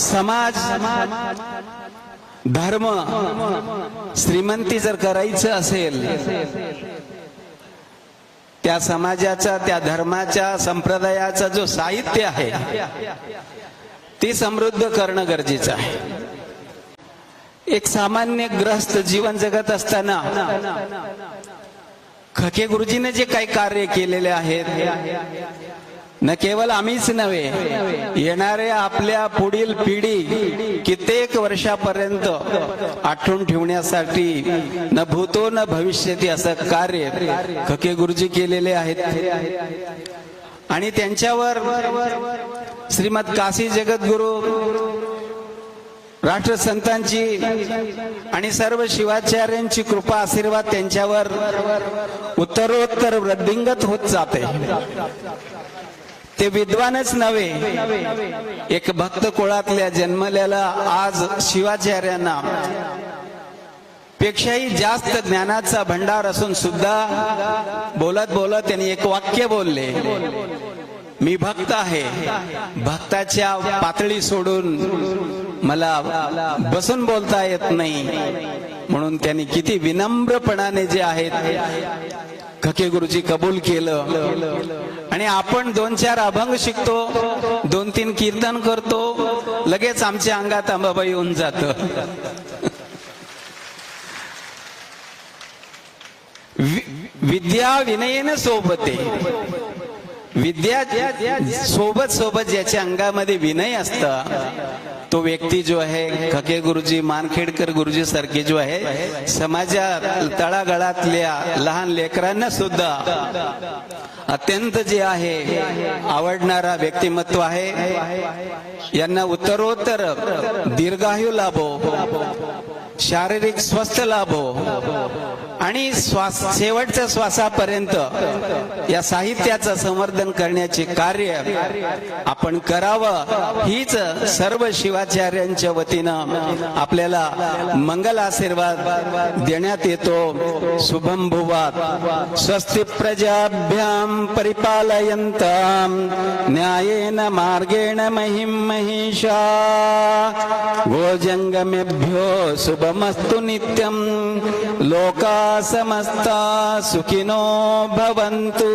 समाज धर्म श्रीमंती जर करायचं असेल त्या समाजाचा त्या धर्माच्या संप्रदायाचा जो साहित्य आहे ती समृद्ध करणं गरजेचं आहे. एक सामान्य ग्रस्त जीवन जगत असताना खके गुरुजीने जे काही कार्य केलेले आहेत न केवळ आम्हीच नव्हे येणाऱ्या आपल्या पुढील पिढी कित्येक वर्षापर्यंत आठवून ठेवण्यासाठी न भूतो न भविष्यती असं कार्य खके गुरुजी केलेले आहेत. आणि त्यांच्यावर श्रीमद काशी जगद्गुरु राष्ट्रसंतांची आणि सर्व शिवाचार्यांची कृपा आशीर्वाद त्यांच्यावर उत्तरोत्तर वृद्धिंगत होत जाते. ते विद्वानच नव्हे एक भक्त कुळातल्या जन्मलेला आज शिवाचार्यांना पेक्षाही जास्त ज्ञानाचा भंडार असून सुद्धा बोलत बोलत त्यांनी एक वाक्य बोलले. मी भक्त आहे. भक्ताच्या पातळी सोडून मला बसून बोलता येत नाही. म्हणून त्यांनी किती विनम्रपणाने जे आहेत खके गुरुजी कबूल केलं. आणि आपण दोन चार अभंग शिकतो दोन तीन कीर्तन करतो लगेच आमच्या अंगात अंबाबाई येऊन जात. विद्या विनयेनं सोबते विद्या सोबत सोबत ज्याच्या अंगामध्ये विनय असत तो व्यक्ती जो आहे खके गुरुजी मानखेडकर गुरुजी सारखे जो आहे समाजा तळागळातल्या लहान लेकरांना सुद्धा अत्यंत जे आहे आवडणारा व्यक्तिमत्व आहे यांना उत्तरोत्तर दीर्घायू लाभो. शारीरिक स्वस्थ लाभो आणि श्वास शेवटच्या श्वासापर्यंत या साहित्याचं संवर्धन करण्याचे कार्य आपण करावं हीच सर्व शिवाचार्यांच्या वतीनं आपल्याला मंगल आशीर्वाद देण्यात येतो. शुभम भुवात स्वस्ति प्रजाभ्याम परिपालयंत न्यायेन मार्गेण महिम महिषा। गोजंगमेभ्यो శుభమస్తు నిత్యం లోకా సమస్త సుఖినో భవంతు